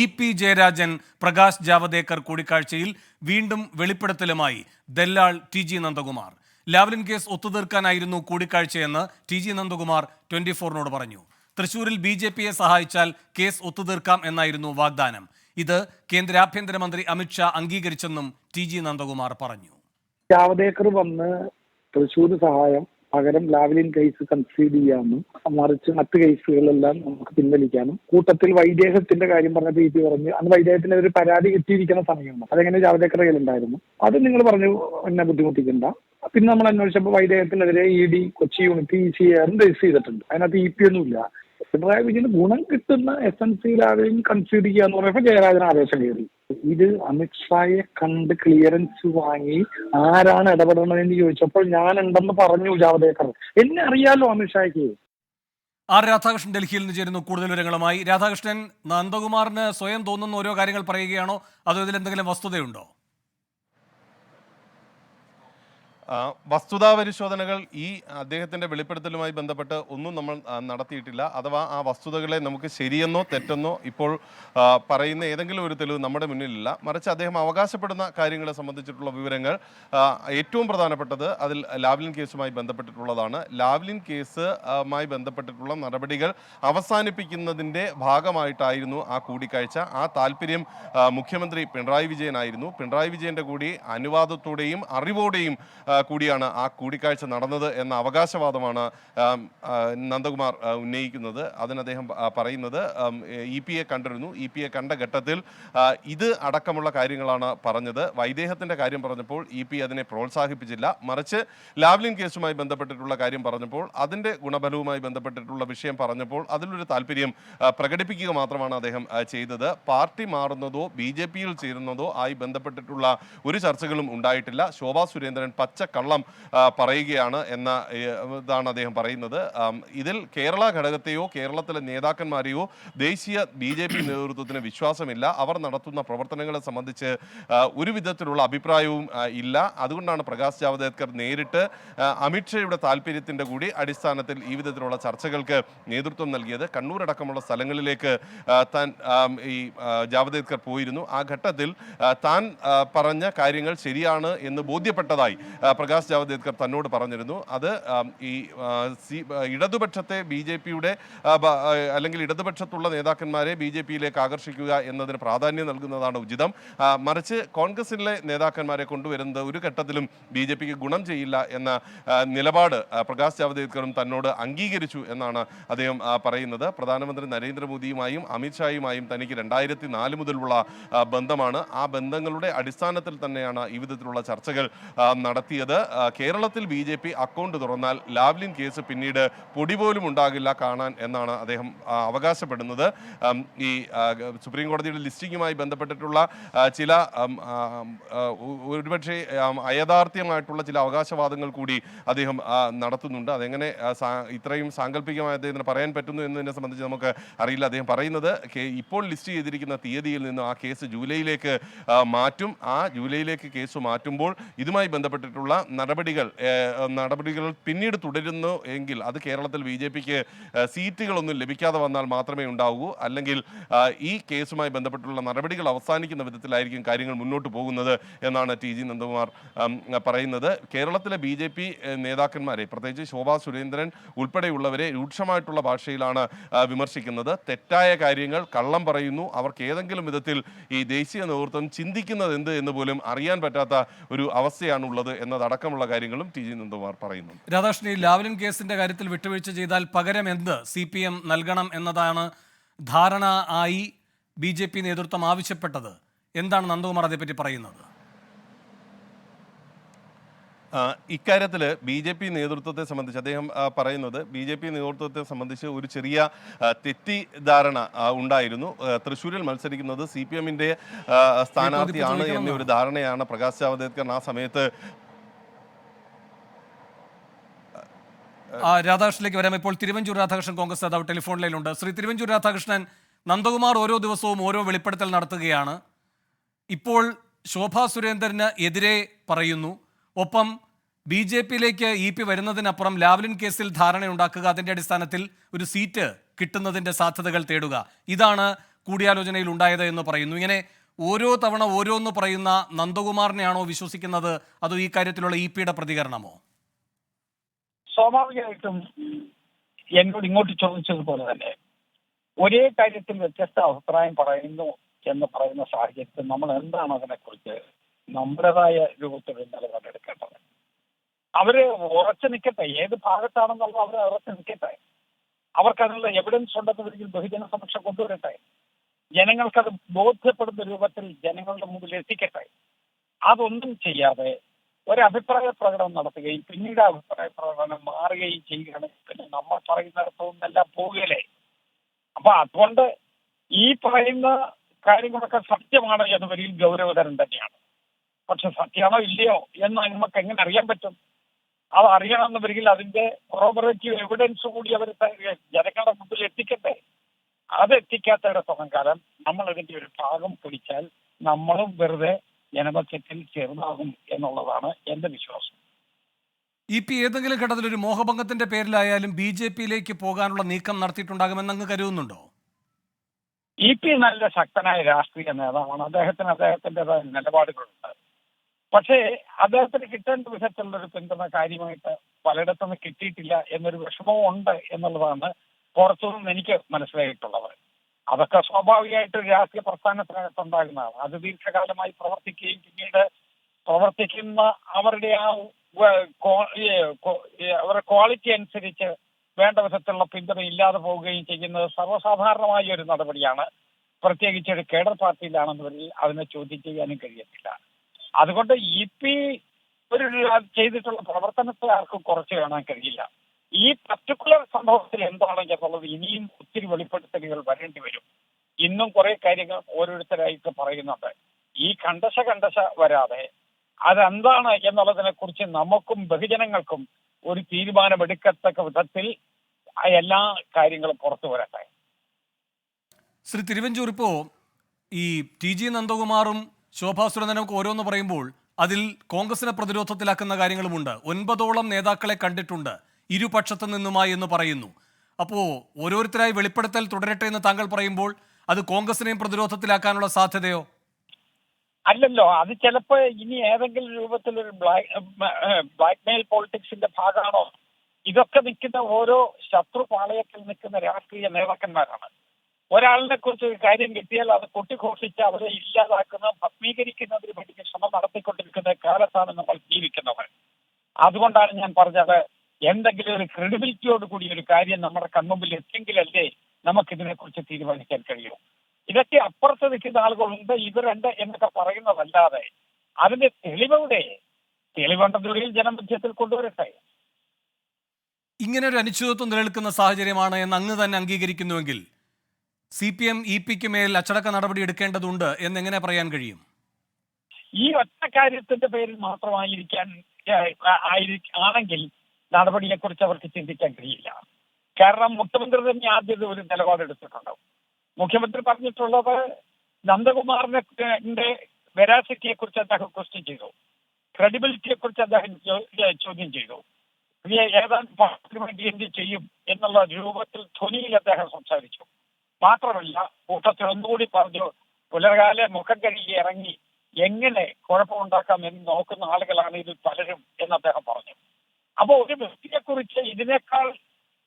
E P Jayarajan Prakash Javadekar കൂടിക്കാഴ്ചയിൽ വീണ്ടും വെളിപ്പെടുത്തലുമായി ദല്ലാൾ T G Nandakumar. Lavalin case ഒത്തുതീർക്കാനായിരുന്നു കൂടിക്കാഴ്ചയെന്ന് ടി ജി നന്ദകുമാർ ട്വന്റി ഫോറിനോട് പറഞ്ഞു. തൃശൂരിൽ ബി ജെ പിയെ സഹായിച്ചാൽ കേസ് ഒത്തുതീർക്കാം എന്നായിരുന്നു വാഗ്ദാനം. ഇത് കേന്ദ്ര ആഭ്യന്തരമന്ത്രി അമിത്ഷാ അംഗീകരിച്ചെന്നും ടി ജി നന്ദകുമാർ പറഞ്ഞു. ജാവദേക്കർ വന്ന് തൃശൂർ സഹായം പകരം ലാവ്ലിൻ കേസ് കൺസീഡ് ചെയ്യാമെന്നും മറിച്ച് മറ്റ് കേസുകളെല്ലാം നമുക്ക് പിൻവലിക്കാനും. കൂട്ടത്തിൽ വൈദേഹത്തിന്റെ കാര്യം പറഞ്ഞ പി പി പറഞ്ഞു അന്ന് വൈദേഹത്തിന് ഒരു പരാതി കിട്ടിയിരിക്കുന്ന സമയമാണ്. അതെങ്ങനെ ജാവദേക്കർ കയ്യിലുണ്ടായിരുന്നു അത് നിങ്ങൾ പറഞ്ഞു എന്നെ ബുദ്ധിമുട്ടിക്കണ്ട. പിന്നെ നമ്മൾ അന്വേഷിച്ചപ്പോൾ വൈദേഹത്തിനെതിരെ E D Kochi unit E C ആറും രജിസ്റ്റർ ചെയ്തിട്ടുണ്ട്. അതിനകത്ത് ഇ പി ഒന്നുമില്ല പിണറായി വിജയന് ഗുണം കിട്ടുന്ന S N C Lavalin concede ചെയ്യുക എന്ന് പറയുമ്പോൾ ജയരാജന് ആവേശം കയറി. ഇത് അമിത്ഷായെ കണ്ട് ക്ലിയറൻസ് വാങ്ങി ആരാണ് എന്ന് ചോദിച്ചപ്പോൾ ഞാൻ ഉണ്ടെന്ന് പറഞ്ഞു ജാവദേക്കർ. എന്നെ അറിയാലോ അമിത്ഷായ്ക്ക് ആർ രാധാകൃഷ്ണൻ ഡൽഹിയിൽ നിന്ന് ചേരുന്നു കൂടുതൽ വിവരങ്ങളുമായി. രാധാകൃഷ്ണൻ നന്ദകുമാറിന് സ്വയം തോന്നുന്ന ഓരോ കാര്യങ്ങൾ പറയുകയാണോ? അതോ ഇതിൽ എന്തെങ്കിലും വസ്തുതയുണ്ടോ ആ, വസ്തുതാ പരിശോധനകൾ ഈ അദ്ദേഹത്തിന്റെ വെളിപ്പെടുത്തലുമായി ബന്ധപ്പെട്ട് ഒന്നും നമ്മൾ നടത്തിയിട്ടില്ല. അഥവാ ആ വസ്തുതകളെ നമുക്ക് ശരിയെന്നോ തെറ്റെന്നോ ഇപ്പോൾ പറയുന്ന ഏതെങ്കിലും ഒരു തെളിവ് നമ്മുടെ മുന്നിലില്ല. മറിച്ച് അദ്ദേഹം അവകാശപ്പെടുന്ന കാര്യങ്ങളെ സംബന്ധിച്ചിട്ടുള്ള വിവരങ്ങൾ ഏറ്റവും പ്രധാനപ്പെട്ടത് അതിൽ ലാവ്ലിൻ കേസുമായി ബന്ധപ്പെട്ടിട്ടുള്ളതാണ്. ലാവ്ലിൻ കേസുമായി ബന്ധപ്പെട്ടിട്ടുള്ള നടപടികൾ അവസാനിപ്പിക്കുന്നതിന്റെ ഭാഗമായിട്ടായിരുന്നു ആ കൂടിക്കാഴ്ച. ആ താല്പര്യം മുഖ്യമന്ത്രി പിണറായി വിജയനായിരുന്നു. പിണറായി വിജയന്റെ കൂടി അനുവാദത്തോടെയും അറിവോടെയും കൂടിയാണ് ആ കൂടിക്കാഴ്ച നടന്നത് എന്ന അവകാശവാദമാണ് നന്ദകുമാർ ഉന്നയിക്കുന്നത്. അതിന് അദ്ദേഹം പറയുന്നത് ഇ പി എ കണ്ടിരുന്നു. ഇ പി എ കണ്ട ഘട്ടത്തിൽ ഇത് അടക്കമുള്ള കാര്യങ്ങളാണ് പറഞ്ഞത്. വൈദേഹത്തിന്റെ കാര്യം പറഞ്ഞപ്പോൾ ഇ പി അതിനെ പ്രോത്സാഹിപ്പിച്ചില്ല. മറിച്ച് ലാവ്ലിൻ കേസുമായി ബന്ധപ്പെട്ടിട്ടുള്ള കാര്യം പറഞ്ഞപ്പോൾ അതിന്റെ ഗുണഫലവുമായി ബന്ധപ്പെട്ടിട്ടുള്ള വിഷയം പറഞ്ഞപ്പോൾ അതിലൊരു താല്പര്യം പ്രകടിപ്പിക്കുക മാത്രമാണ് അദ്ദേഹം ചെയ്തത്. പാർട്ടി മാറുന്നതോ ബി ജെ പിയിൽ ചേരുന്നതോ ആയി ബന്ധപ്പെട്ടിട്ടുള്ള ഒരു ചർച്ചകളും ഉണ്ടായിട്ടില്ല. ശോഭാ സുരേന്ദ്രൻ ആ, പറയുകയാണ് എന്ന ഇതാണ് അദ്ദേഹം പറയുന്നത്. ഇതിൽ കേരള ഘടകത്തെയോ കേരളത്തിലെ നേതാക്കന്മാരെയോ ദേശീയ ബി ജെ പി നേതൃത്വത്തിന് വിശ്വാസമില്ല. അവർ നടത്തുന്ന പ്രവർത്തനങ്ങളെ സംബന്ധിച്ച് ഒരു വിധത്തിലുള്ള അഭിപ്രായവും ഇല്ല. അതുകൊണ്ടാണ് പ്രകാശ് ജാവദേക്കർ നേരിട്ട് അമിത്ഷായുടെ താല്പര്യത്തിന്റെ കൂടി അടിസ്ഥാനത്തിൽ ഈ വിധത്തിലുള്ള ചർച്ചകൾക്ക് നേതൃത്വം നൽകിയത്. കണ്ണൂരടക്കമുള്ള സ്ഥലങ്ങളിലേക്ക് താൻ ഈ ജാവദേക്കർ പോയിരുന്നു. ആ ഘട്ടത്തിൽ താൻ പറഞ്ഞ കാര്യങ്ങൾ ശരിയാണ് എന്ന് ബോധ്യപ്പെട്ടതായി പ്രകാശ് ജാവദേക്കർ തന്നോട് പറഞ്ഞിരുന്നു. അത് ഈ സി- ഇടതുപക്ഷത്തെ ബി ജെ പിയുടെ അല്ലെങ്കിൽ ഇടതുപക്ഷത്തുള്ള നേതാക്കന്മാരെ ബി ജെ പിയിലേക്ക് ആകർഷിക്കുക എന്നതിന് പ്രാധാന്യം നൽകുന്നതാണ് ഉചിതം. മറിച്ച് കോൺഗ്രസിലെ നേതാക്കന്മാരെ കൊണ്ടുവരുന്നത് ഒരു ഘട്ടത്തിലും ബി ജെ പിക്ക് ഗുണം ചെയ്യില്ല എന്ന നിലപാട് പ്രകാശ് ജാവദേക്കറും തന്നോട് അംഗീകരിച്ചു എന്നാണ് അദ്ദേഹം പറയുന്നത്. പ്രധാനമന്ത്രി നരേന്ദ്രമോദിയുമായും അമിത്ഷായുമായും തനിക്ക് രണ്ടായിരത്തി നാല് മുതലുള്ള ബന്ധമാണ്. ആ ബന്ധങ്ങളുടെ അടിസ്ഥാനത്തിൽ തന്നെയാണ് ഈ വിധത്തിലുള്ള ചർച്ചകൾ ആ, നടത്തിയത് കേരളത്തിൽ ബി ജെ പി അക്കൗണ്ട് തുറന്നാൽ ലാവ്ലിൻ കേസ് പിന്നീട് പൊടി പോലും ഉണ്ടാകില്ല കാണാൻ എന്നാണ് അദ്ദേഹം അവകാശപ്പെടുന്നത്. ഈ സുപ്രീം കോടതിയുടെ ലിസ്റ്റിങ്ങുമായി ബന്ധപ്പെട്ടിട്ടുള്ള ചില ഒരുപക്ഷെ അയഥാർത്ഥ്യമായിട്ടുള്ള ചില അവകാശവാദങ്ങൾ കൂടി അദ്ദേഹം നടത്തുന്നുണ്ട്. അതെങ്ങനെ ഇത്രയും സാങ്കല്പികമായി അദ്ദേഹത്തിന് പറയാൻ പറ്റുന്നു എന്നതിനെ സംബന്ധിച്ച് നമുക്ക് അറിയില്ല അദ്ദേഹം പറയുന്നത്. ഇപ്പോൾ ലിസ്റ്റ് ചെയ്തിരിക്കുന്ന തീയതിയിൽ നിന്ന് ആ കേസ് ജൂലൈയിലേക്ക് മാറ്റും. ആ ജൂലൈയിലേക്ക് കേസ് മാറ്റുമ്പോൾ ഇതുമായി ബന്ധപ്പെട്ടിട്ടുള്ള നടപടികൾ നടപടികൾ പിന്നീട് തുടരുന്നു എങ്കിൽ അത് കേരളത്തിൽ ബി ജെ പിക്ക് സീറ്റുകളൊന്നും ലഭിക്കാതെ വന്നാൽ മാത്രമേ ഉണ്ടാവൂ. അല്ലെങ്കിൽ ഈ കേസുമായി ബന്ധപ്പെട്ടുള്ള നടപടികൾ അവസാനിക്കുന്ന വിധത്തിലായിരിക്കും കാര്യങ്ങൾ മുന്നോട്ട് പോകുന്നത് എന്നാണ് ടി ജി നന്ദകുമാർ പറയുന്നത്. കേരളത്തിലെ ബി ജെ പി നേതാക്കന്മാരെ പ്രത്യേകിച്ച് ശോഭാ സുരേന്ദ്രൻ ഉൾപ്പെടെയുള്ളവരെ രൂക്ഷമായിട്ടുള്ള ഭാഷയിലാണ് വിമർശിക്കുന്നത്. തെറ്റായ കാര്യങ്ങൾ കള്ളം പറയുന്നു. അവർക്ക് ഏതെങ്കിലും വിധത്തിൽ ഈ ദേശീയ നേതൃത്വം ചിന്തിക്കുന്നത് എന്ത് എന്ന് പോലും അറിയാൻ പറ്റാത്ത ഒരു അവസ്ഥയാണുള്ളത് എന്നതടക്കമുള്ള കാര്യങ്ങളും ടി ജി നന്ദകുമാർ പറയുന്നു രാധാകൃഷ്ണൻ ഈ ലാവ്ലിൻ കേസിന്റെ കാര്യത്തിൽ വിട്ടുവീഴ്ച ചെയ്താൽ പകരം എന്ത് സി പി എം നൽകണം എന്നതാണ് ധാരണ ആയി ബി ജെ പി നേതൃത്വം ആവശ്യപ്പെട്ടത്. എന്താണ് നന്ദകുമാർ അതേപ്പറ്റി പറയുന്നത്? ഇക്കാര്യത്തിൽ ബി ജെ പി നേതൃത്വത്തെ സംബന്ധിച്ച് അദ്ദേഹം പറയുന്നത് ബി ജെ പി നേതൃത്വത്തെ സംബന്ധിച്ച് ഒരു ചെറിയ തെറ്റിദ്ധാരണ ഉണ്ടായിരുന്നു. തൃശ്ശൂരിൽ മത്സരിക്കുന്നത് സി പി എമ്മിന്റെ സ്ഥാനാർത്ഥിയാണ് എന്നൊരു ധാരണയാണ് പ്രകാശ് ജാവദേക്കർ ആ സമയത്ത് രാധാകൃഷ്ണനിലേക്ക് വരാം. ഇപ്പോൾ തിരുവഞ്ചൂർ രാധാകൃഷ്ണൻ കോൺഗ്രസ് നേതാവ് ടെലിഫോൺ ലൈനിലുണ്ട്. ശ്രീ തിരുവഞ്ചൂർ രാധാകൃഷ്ണൻ നന്ദകുമാർ ഓരോ ദിവസവും ഓരോ വെളിപ്പെടുത്തൽ നടത്തുകയാണ്. ഇപ്പോൾ ശോഭാ സുരേന്ദ്രന് എതിരെ പറയുന്നു. ഒപ്പം ബി ജെ പിയിലേക്ക് ഇ പി വരുന്നതിനപ്പുറം ലാവ്ലിൻ കേസിൽ ധാരണയുണ്ടാക്കുക അതിന്റെ അടിസ്ഥാനത്തിൽ ഒരു സീറ്റ് കിട്ടുന്നതിന്റെ സാധ്യതകൾ തേടുക. ഇതാണ് കൂടിയാലോചനയിൽ ഉണ്ടായത് എന്ന് പറയുന്നു. ഇങ്ങനെ ഓരോ തവണ ഓരോന്ന് പറയുന്ന നന്ദകുമാറിനെയാണോ വിശ്വസിക്കുന്നത്? അതോ ഈ കാര്യത്തിലുള്ള ഇ പിയുടെ പ്രതികരണമോ? സ്വാഭാവികമായിട്ടും എന്നോട് ഇങ്ങോട്ട് ചോദിച്ചതുപോലെ തന്നെ ഒരേ കാര്യത്തിൽ വ്യത്യസ്ത അഭിപ്രായം പറയുന്നു എന്ന് പറയുന്ന സാഹചര്യത്തിൽ നമ്മൾ എന്താണ് അതിനെക്കുറിച്ച് നമ്മുടേതായ രൂപത്തിൽ നിലപാടെടുക്കേണ്ടത് അവർ ഉറച്ചു നിൽക്കട്ടെ ഏത് ഭാഗത്താണെന്നുള്ളത് അവർ ഉറച്ചു നിൽക്കട്ടെ അവർക്കതിനുള്ള എവിഡൻസ് ഉണ്ടെന്നുണ്ടെങ്കിൽ ബഹുജന സമക്ഷം കൊണ്ടുവരട്ടെ. ജനങ്ങൾക്കത് ബോധ്യപ്പെടുന്ന രൂപത്തിൽ ജനങ്ങളുടെ മുമ്പിൽ എത്തിക്കട്ടെ. അതൊന്നും ചെയ്യാതെ ഒരു അഭിപ്രായ പ്രകടനം നടത്തുകയും പിന്നീട് അഭിപ്രായ പ്രകടനം മാറുകയും ചെയ്യുകയാണെങ്കിൽ പിന്നെ നമ്മൾ പറയുന്നിടത്തൊന്നെല്ലാം പോവുകയല്ലേ? അപ്പൊ അതുകൊണ്ട് ഈ പറയുന്ന കാര്യങ്ങളൊക്കെ സത്യമാണ് എന്ന് വലിയ ഗൗരവതരം തന്നെയാണ്. പക്ഷെ സത്യമാണോ ഇല്ലയോ എന്ന് നമുക്ക് എങ്ങനെ അറിയാൻ പറ്റും? അത് അറിയണമെന്ന് വരികിൽ അതിന്റെ കൊറോബറേറ്റീവ് എവിഡൻസ് കൂടി അവർ ജനങ്ങളുടെ മുമ്പിൽ എത്തിക്കട്ടെ. അത് എത്തിക്കാത്തിടത്തോളം കാലം നമ്മൾ അതിന്റെ ഒരു ഭാഗം പിടിച്ചാൽ നമ്മളും വെറുതെ ജനപക്ഷത്തിൽ ചെറുതാകും എന്നുള്ളതാണ് എന്റെ വിശ്വാസം. ഇ പി ഏതെങ്കിലും ഘട്ടത്തിൽ ഒരു മോഹഭംഗത്തിന്റെ പേരിലായാലും ബി ജെ പിയിലേക്ക് പോകാനുള്ള നീക്കം നടത്തിയിട്ടുണ്ടാകുമെന്ന് അങ്ങ് കരുതുന്നുണ്ടോ? ഇ പി നല്ല ശക്തനായ രാഷ്ട്രീയ നേതാവാണ്. അദ്ദേഹത്തിന് അദ്ദേഹത്തിന്റെതായ നിലപാടുകളുണ്ട്. പക്ഷേ അദ്ദേഹത്തിന് കിട്ടേണ്ട വിധത്തിലുള്ള ഒരു പിന്തുണ കാര്യമായിട്ട് പലയിടത്തുനിന്ന് കിട്ടിയിട്ടില്ല എന്നൊരു വിഷമവും ഉണ്ട് എന്നുള്ളതാണ് പുറത്തുനിന്ന് എനിക്ക് മനസ്സിലായിട്ടുള്ളത്. അതൊക്കെ സ്വാഭാവികമായിട്ട് രാഷ്ട്രീയ രാഷ്ട്രീയ പ്രസ്ഥാനത്തിനകത്തുണ്ടാകുന്നതാണ് അത് ദീർഘകാലമായി പ്രവർത്തിക്കുകയും പിന്നീട് പ്രവർത്തിക്കുന്ന അവരുടെ ആ അവരുടെ ക്വാളിറ്റി അനുസരിച്ച് വേണ്ട വിധത്തിലുള്ള പിന്തുണ ഇല്ലാതെ പോവുകയും ചെയ്യുന്നത് സർവസാധാരണമായ ഒരു നടപടിയാണ്. പ്രത്യേകിച്ച് ഒരു കേഡർ പാർട്ടിയിലാണെന്നവരിൽ അതിനെ ചോദ്യം ചെയ്യാനും കഴിയത്തില്ല. അതുകൊണ്ട് ഇ പി ഒരു ചെയ്തിട്ടുള്ള പ്രവർത്തനത്തെ ആർക്കും കുറച്ച് കാണാൻ കഴിയില്ല. ഈ പർട്ടിക്കുലർ സംഭവത്തിൽ എന്താണ് എന്നുള്ളത് ഇനിയും ഒത്തിരി വെളിപ്പെടുത്തലുകൾ വരേണ്ടി വരും. ഇന്നും കുറെ കാര്യങ്ങൾ ഓരോരുത്തരായിട്ട് പറയുന്നുണ്ട്. ഈ കണ്ടശ കണ്ടശ വരാതെ അതെന്താണ് എന്നുള്ളതിനെ കുറിച്ച് നമുക്കും ബഹുജനങ്ങൾക്കും ഒരു തീരുമാനമെടുക്കത്തക്ക വിധത്തിൽ എല്ലാ കാര്യങ്ങളും പുറത്തു വരട്ടെ. ശ്രീ തിരുവഞ്ചൂർ ഇപ്പോ ഈ ടി ജി നന്ദകുമാറും ശോഭാ സുരേന്ദ്രനൊക്കെ ഓരോന്ന് പറയുമ്പോൾ അതിൽ കോൺഗ്രസിനെ പ്രതിരോധത്തിലാക്കുന്ന കാര്യങ്ങളുമുണ്ട്. ഒൻപതോളം നേതാക്കളെ കണ്ടിട്ടുണ്ട്. ഇരുപക്ഷത്തു നിന്നുമായി എന്ന് പറയുന്നു. അപ്പോ ഓരോരുത്തരായി വെളിപ്പെടുത്തൽ തുടരട്ടെ എന്ന് താങ്കൾ പറയുമ്പോൾ അത് കോൺഗ്രസിനെയും പ്രതിരോധത്തിലാക്കാനുള്ള സാധ്യതയോ? അല്ലല്ലോ അത് ചിലപ്പോ ഇനി ഏതെങ്കിലും രൂപത്തിൽ ഒരു ബ്ലാക്ക് ബ്ലാക്ക് മെയിൽ പൊളിറ്റിക്സിന്റെ ഭാഗമാണോ? ഇതൊക്കെ നിൽക്കുന്ന ഓരോ ശത്രു പാളയത്തിൽ നിൽക്കുന്ന രാഷ്ട്രീയ നേതാക്കന്മാരാണ്. ഒരാളിനെ കുറിച്ച് ഒരു കാര്യം കിട്ടിയാൽ അത് കൊട്ടിഘോഷിച്ച് അവരെ ഇല്ലാതാക്കുന്ന ഭസ്മീകരിക്കുന്നതിന് വേണ്ടി ശ്രമം നടത്തിക്കൊണ്ടിരിക്കുന്ന കാലത്താണ് നമ്മൾ ജീവിക്കുന്നത്. അതുകൊണ്ടാണ് ഞാൻ പറഞ്ഞത് എന്തെങ്കിലും ഒരു ക്രെഡിബിലിറ്റിയോട് കൂടി ഒരു കാര്യം നമ്മുടെ കൺമുമ്പിൽ എത്തിയെങ്കിലല്ലേ നമുക്ക് ഇതിനെക്കുറിച്ച് തീരുമാനിക്കാൻ കഴിയൂ. ഇതൊക്കെ അപ്പുറത്ത് നിൽക്കുന്ന ആളുകളുണ്ട്. ഇവരുണ്ട് എന്നൊക്കെ പറയുന്നതല്ലാതെ അതിന്റെ തെളിവെവിടെ? തെളിവുണ്ടെന്നുണ്ടെങ്കിൽ ജനമധ്യത്തിൽ കൊണ്ടുവരട്ടെ. ഇങ്ങനെ ഒരു അനിശ്ചിതത്വം നിലനിൽക്കുന്ന സാഹചര്യമാണ് എന്ന് അങ്ങ് തന്നെ അംഗീകരിക്കുന്നുവെങ്കിൽ സി പി എം ഇ പിക്ക് മേൽ അച്ചടക്ക നടപടി എടുക്കേണ്ടതുണ്ട് എന്ന് എങ്ങനെ പറയാൻ കഴിയും? ഈ ഒറ്റ കാര്യത്തിന്റെ പേരിൽ മാത്രമായിരിക്കാൻ ആണെങ്കിൽ നടപടിയെ കുറിച്ച് അവർക്ക് ചിന്തിക്കാൻ കഴിയില്ല. കാരണം മുഖ്യമന്ത്രി തന്നെ ആദ്യം ഒരു നിലപാടെടുത്തിട്ടുണ്ടാവും മുഖ്യമന്ത്രി പറഞ്ഞിട്ടുള്ളത് നന്ദകുമാറിന്റെ വെരാസിറ്റിയെ കുറിച്ച് അദ്ദേഹം ക്വസ്റ്റ്യൻ ചെയ്തു. ക്രെഡിബിലിറ്റിയെ കുറിച്ച് അദ്ദേഹം ചോദ്യം ചെയ്തു. ഏതാണ്ട് പാർട്ടിക്ക് വേണ്ടി എന്ത് ചെയ്യും എന്നുള്ള രൂപത്തിൽ ധ്വനിയിൽ അദ്ദേഹം സംസാരിച്ചു. മാത്രമല്ല കൂട്ടത്തിൽ ഒന്നുകൂടി പറഞ്ഞു പുലർകാല മുഖം കഴുകി ഇറങ്ങി എങ്ങനെ കുഴപ്പമുണ്ടാക്കാം എന്ന് നോക്കുന്ന ആളുകളാണ് ഇതിൽ പലരും എന്ന് അദ്ദേഹം പറഞ്ഞു. അപ്പോൾ ഒരു വ്യക്തിയെ കുറിച്ച് ഇതിനേക്കാൾ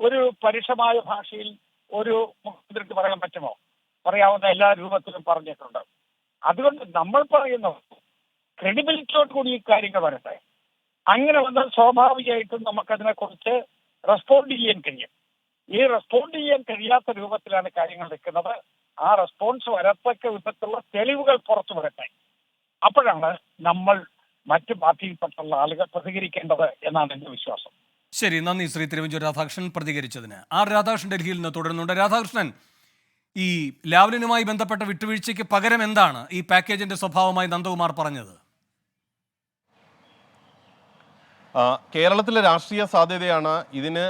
ഒരു പരുഷമായ ഭാഷയിൽ ഒരു മുഖ്യമന്ത്രിക്ക് പറയാൻ പറ്റുമോ? പറയാവുന്ന എല്ലാ രൂപത്തിലും പറഞ്ഞിട്ടുണ്ട്. അതുകൊണ്ട് നമ്മൾ പറയുന്നത് ക്രെഡിബിലിറ്റിയോട് കൂടി ഈ കാര്യങ്ങൾ വരട്ടെ. അങ്ങനെ വന്നാൽ സ്വാഭാവികമായിട്ടും നമുക്കതിനെ കുറിച്ച് റെസ്പോണ്ട് ചെയ്യാൻ കഴിയും. ഈ റെസ്പോണ്ട് ചെയ്യാൻ കഴിയാത്ത രൂപത്തിലാണ് കാര്യങ്ങൾ നിൽക്കുന്നത്. ആ റെസ്പോൺസ് വരത്തക്ക വിധത്തിലുള്ള തെളിവുകൾ പുറത്തു വരട്ടെ. അപ്പോഴാണ് നമ്മൾ മറ്റു പാർട്ടിയിൽപ്പെട്ടുള്ള ആളുകൾ പ്രതികരിക്കേണ്ടത് എന്നാണ് എന്റെ വിശ്വാസം. ശരി നന്ദി ശ്രീ തിരുവഞ്ചൂർ രാധാകൃഷ്ണൻ പ്രതികരിച്ചതിന്. ആർ രാധാകൃഷ്ണൻ ഡൽഹിയിൽ നിന്ന് തുടരുന്നുണ്ട്. രാധാകൃഷ്ണൻ ഈ ലാവ്ലിനുമായി ബന്ധപ്പെട്ട വിട്ടുവീഴ്ചയ്ക്ക് പകരം എന്താണ് ഈ പാക്കേജിന്റെ സ്വഭാവമായി നന്ദകുമാർ പറഞ്ഞത് ആ, കേരളത്തിലെ രാഷ്ട്രീയ സാധ്യതയാണ് ഇതിന്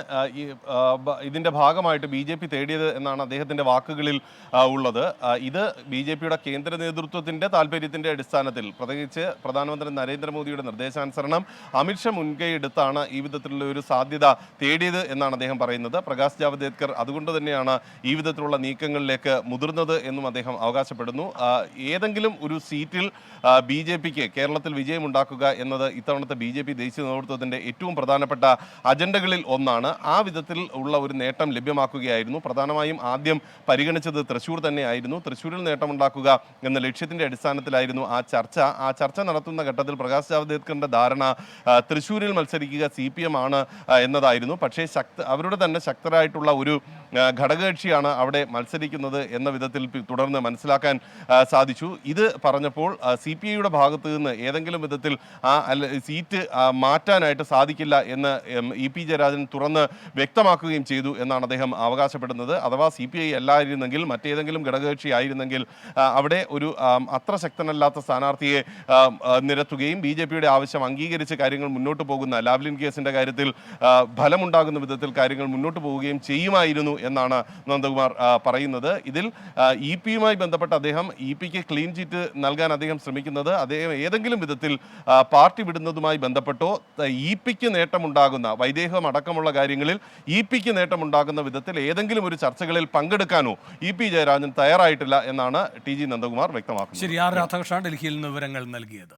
ഇതിന്റെ ഭാഗമായിട്ട് ബി ജെ പി തേടിയത് എന്നാണ് അദ്ദേഹത്തിന്റെ വാക്കുകളിൽ ഉള്ളത്. ഇത് ബി ജെ പിയുടെ കേന്ദ്ര നേതൃത്വത്തിന്റെ താല്പര്യത്തിന്റെ അടിസ്ഥാനത്തിൽ പ്രത്യേകിച്ച് പ്രധാനമന്ത്രി നരേന്ദ്രമോദിയുടെ നിർദ്ദേശാനുസരണം അമിത്ഷാ മുൻകൈ എടുത്താണ് ഈ വിധത്തിലുള്ള ഒരു സാധ്യത തേടിയത് എന്നാണ് അദ്ദേഹം പറയുന്നത്. പ്രകാശ് ജാവദേക്കർ അതുകൊണ്ട് തന്നെയാണ് ഈ വിധത്തിലുള്ള നീക്കങ്ങളിലേക്ക് മുതിർന്നത് എന്നും അദ്ദേഹം അവകാശപ്പെടുന്നു. ഏതെങ്കിലും ഒരു സീറ്റിൽ ബി ജെ പിക്ക് കേരളത്തിൽ വിജയമുണ്ടാക്കുക എന്നത് ഇത്തവണത്തെ ബി ജെ പി ദേശീയ നേതൃത്വത്തിന്റെ ഏറ്റവും പ്രധാനപ്പെട്ട അജണ്ടകളിൽ ഒന്നാണ്. ആ വിധത്തിൽ ഉള്ള ഒരു നേട്ടം ലഭ്യമാക്കുകയായിരുന്നു. പ്രധാനമായും ആദ്യം പരിഗണിച്ചത് തൃശ്ശൂർ തന്നെയായിരുന്നു. തൃശ്ശൂരിൽ നേട്ടമുണ്ടാക്കുക എന്ന ലക്ഷ്യത്തിന്റെ അടിസ്ഥാനത്തിലായിരുന്നു ആ ചർച്ച. ആ ചർച്ച നടത്തുന്ന ഘട്ടത്തിൽ പ്രകാശ് ജാവദേക്കറിന്റെ ധാരണ തൃശ്ശൂരിൽ മത്സരിക്കുക സി പി എം ആണ് എന്നതായിരുന്നു. പക്ഷേ ശക്ത അവരുടെ തന്നെ ശക്തരായിട്ടുള്ള ഒരു ഘടകകക്ഷിയാണ് അവിടെ മത്സരിക്കുന്നത് എന്ന വിധത്തിൽ തുടർന്ന് മനസ്സിലാക്കാൻ സാധിച്ചു. ഇത് പറഞ്ഞപ്പോൾ സി പി ഐയുടെ ഭാഗത്ത് നിന്ന് ഏതെങ്കിലും വിധത്തിൽ ആ സീറ്റ് ആ, മാറ്റാനായിട്ട് സാധിക്കില്ല എന്ന് ഇ പി ജയരാജൻ തുറന്ന് വ്യക്തമാക്കുകയും ചെയ്തു എന്നാണ് അദ്ദേഹം അവകാശപ്പെടുന്നത്. അഥവാ സി പി ഐ അല്ലായിരുന്നെങ്കിൽ മറ്റേതെങ്കിലും ഘടകകക്ഷി ആയിരുന്നെങ്കിൽ അവിടെ ഒരു അത്ര ശക്തനല്ലാത്ത സ്ഥാനാർത്ഥിയെ നിരത്തുകയും ബി ജെ പിയുടെ ആവശ്യം അംഗീകരിച്ച് കാര്യങ്ങൾ മുന്നോട്ട് പോകുന്ന ലാവ്ലിൻ കേസിന്റെ കാര്യത്തിൽ ഫലമുണ്ടാകുന്ന വിധത്തിൽ കാര്യങ്ങൾ മുന്നോട്ട് പോവുകയും ചെയ്യുമായിരുന്നു എന്നാണ് നന്ദകുമാർ പറയുന്നത്. ഇതിൽ ഇ പിയുമായി ബന്ധപ്പെട്ട് അദ്ദേഹം ഇ പിക്ക് ക്ലീൻ ചീറ്റ് നൽകാൻ അദ്ദേഹം ശ്രമിക്കുന്നത്. അദ്ദേഹം ഏതെങ്കിലും വിധത്തിൽ പാർട്ടി വിടുന്നതുമായി ബന്ധപ്പെട്ടോ ഇ പിക്ക് നേട്ടമുണ്ടാകുന്ന വൈദേഹം അടക്കമുള്ള കാര്യങ്ങളിൽ ഇ പിക്ക് നേട്ടമുണ്ടാകുന്ന വിധത്തിൽ ഏതെങ്കിലും ഒരു ചർച്ചകളിൽ പങ്കെടുക്കാനോ ഇ പി ജയരാജൻ തയ്യാറായിട്ടില്ല എന്നാണ് ടി ജി നന്ദകുമാർ വ്യക്തമാക്കുന്നത്. ശരി ആർ രാധാകൃഷ്ണൻ ഡൽഹിയിൽ നിന്ന് വിവരങ്ങൾ നൽകിയത്.